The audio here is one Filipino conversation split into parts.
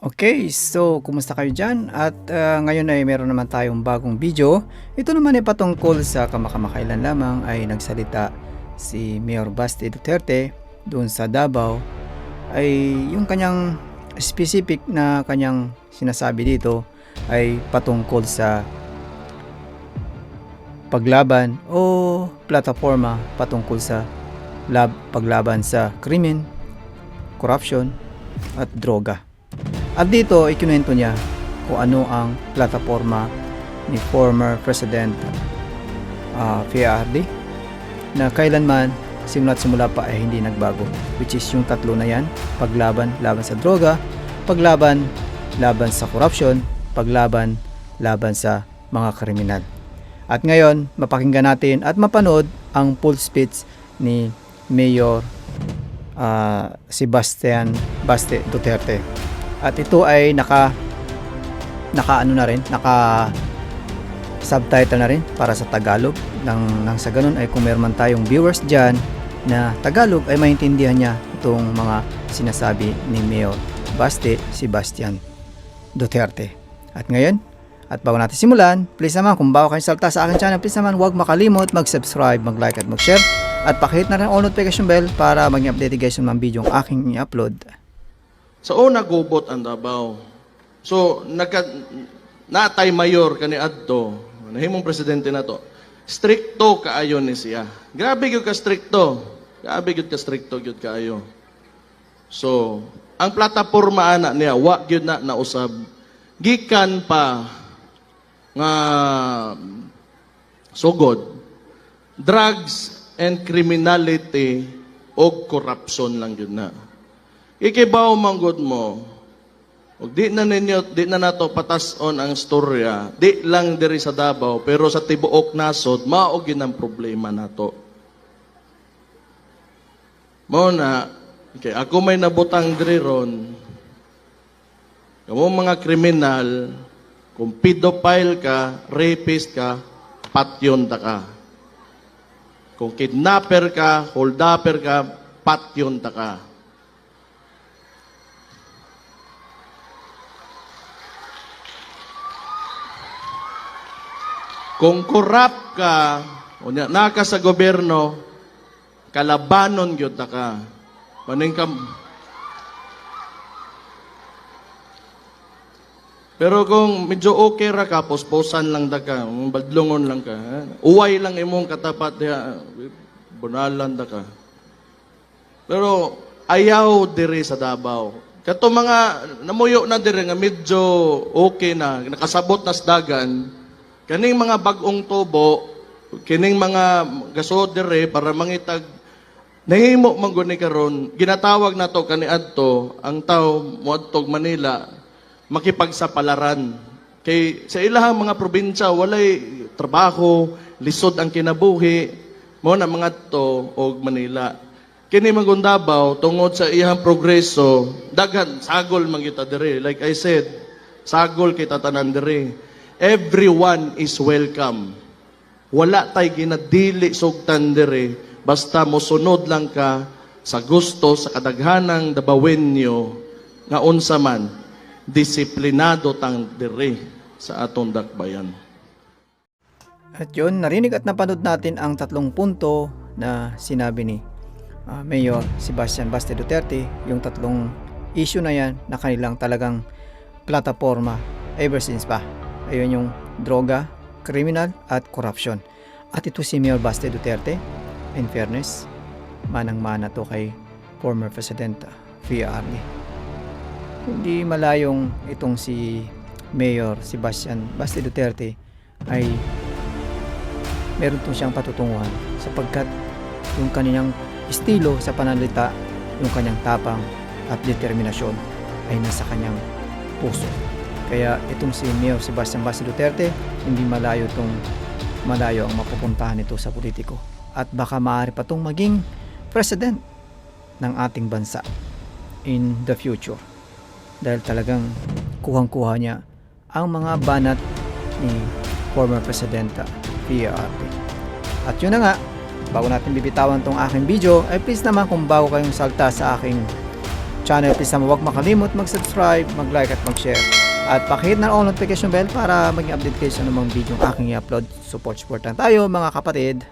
Okay, so kumusta kayo dyan? At ah, ngayon ay meron naman tayong bagong video. Ito naman ay patungkol sa kamakamakailan lamang ay nagsalita si Mayor Basti Duterte doon sa Davao ay yung kanyang specific na kanyang sinasabi dito ay patungkol sa paglaban o plataforma patungkol sa lab, paglaban sa krimen, corruption at droga. At dito, ikinuwento niya kung ano ang plataforma ni former President uh, PRD na kailanman simula't simula pa ay hindi nagbago. Which is yung tatlo na yan paglaban laban sa droga paglaban laban sa corruption paglaban laban sa mga kriminal. At ngayon mapakinggan natin at mapanood ang full speech ni Mayor ah, Sebastian Baste Duterte at ito ay naka naka ano na rin, naka subtitle na rin para sa Tagalog nang, nang sa ganun ay kung meron man tayong viewers dyan na Tagalog ay maintindihan niya itong mga sinasabi ni Mayor Baste Sebastian Duterte. At ngayon, at bago natin simulan, please naman kung bago kayo salta sa aking channel, please naman huwag makalimot mag-subscribe, mag-like at mag-share at pakihit na rin ang notification bell para maging updated guys yung mga video ang aking i-upload. Sa una gubot ang Davao. So nagka natay mayor kani adto, nahimong presidente na to. Stricto kaayo ni siya. Grabe gyud ka stricto. Grabe gyud ka stricto gyud kaayo. So, ang plataporma ana niya wa gyud na nausab. Gikan pa nga sugod drugs and criminality o corruption lang yun na. Ikibaw manggod mo. Og di na ninyo, di na nato patason ang storya. Di lang diri sa Davao, pero sa tibuok nasod, mao gyud ang problema nato. Mao na, okay, ako may nabutang diri ron. Kamo mga kriminal, kung pedophile ka, rapist ka, patyon ta ka. Kung kidnapper ka, holdupper ka, patyon ta ka. Kung korap ka, o nya- naka sa gobyerno, kalabanon gyud ta ka. Maning ka Pero kung medyo okay ra ka, posposan lang da ka, badlongon lang ka. ha? Uway lang imong katapat diha, bunalan da ka. Pero ayaw diri sa Davao. Kato mga namuyo na diri nga medyo okay na, nakasabot na sa dagan. Kaning mga bagong tubo, kining mga gasod diri para mangitag nahimo man gud ni karon ginatawag nato kani adto ang tao moadtog Manila makipagsapalaran. Kay sa ilahang mga probinsya walay trabaho lisod ang kinabuhi mo na mga to og Manila. Kini magundabaw tungod sa iyang progreso daghan sagol man kita like I said sagol kita tanan diri everyone is welcome wala tay ginadili sugtan diri basta mosunod lang ka sa gusto sa kadaghanang dabawenyo nga unsa man disiplinado tang diri sa aton dakbayan. At yun, narinig at napanood natin ang tatlong punto na sinabi ni ah, Mayor Sebastian Baste Duterte, yung tatlong issue na yan na kanilang talagang plataforma ever since pa. Ayun yung droga, criminal at corruption. At ito si Mayor Baste Duterte, in fairness, manang-mana to kay former President PRD. Hindi malayong itong si Mayor Sebastian Baste Duterte ay meron po siyang patutunguhan sapagkat yung kanyang estilo sa pananalita, yung kanyang tapang at determinasyon ay nasa kanyang puso. Kaya itong si Mayor Sebastian Basi Duterte, hindi malayo itong malayo ang mapupuntahan nito sa politiko. At baka maaari pa itong maging president ng ating bansa in the future. Dahil talagang kuhang-kuha niya ang mga banat ni former President PRP. At yun na nga, bago natin bibitawan tong aking video, ay please naman kung bago kayong salta sa aking channel, please naman huwag makalimot mag-subscribe, mag-like at mag-share. At pakihit na ang notification bell para maging update kayo sa anumang video ang aking i-upload. Support support lang tayo mga kapatid.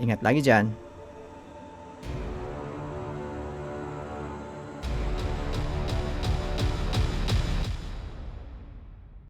Ingat lagi dyan.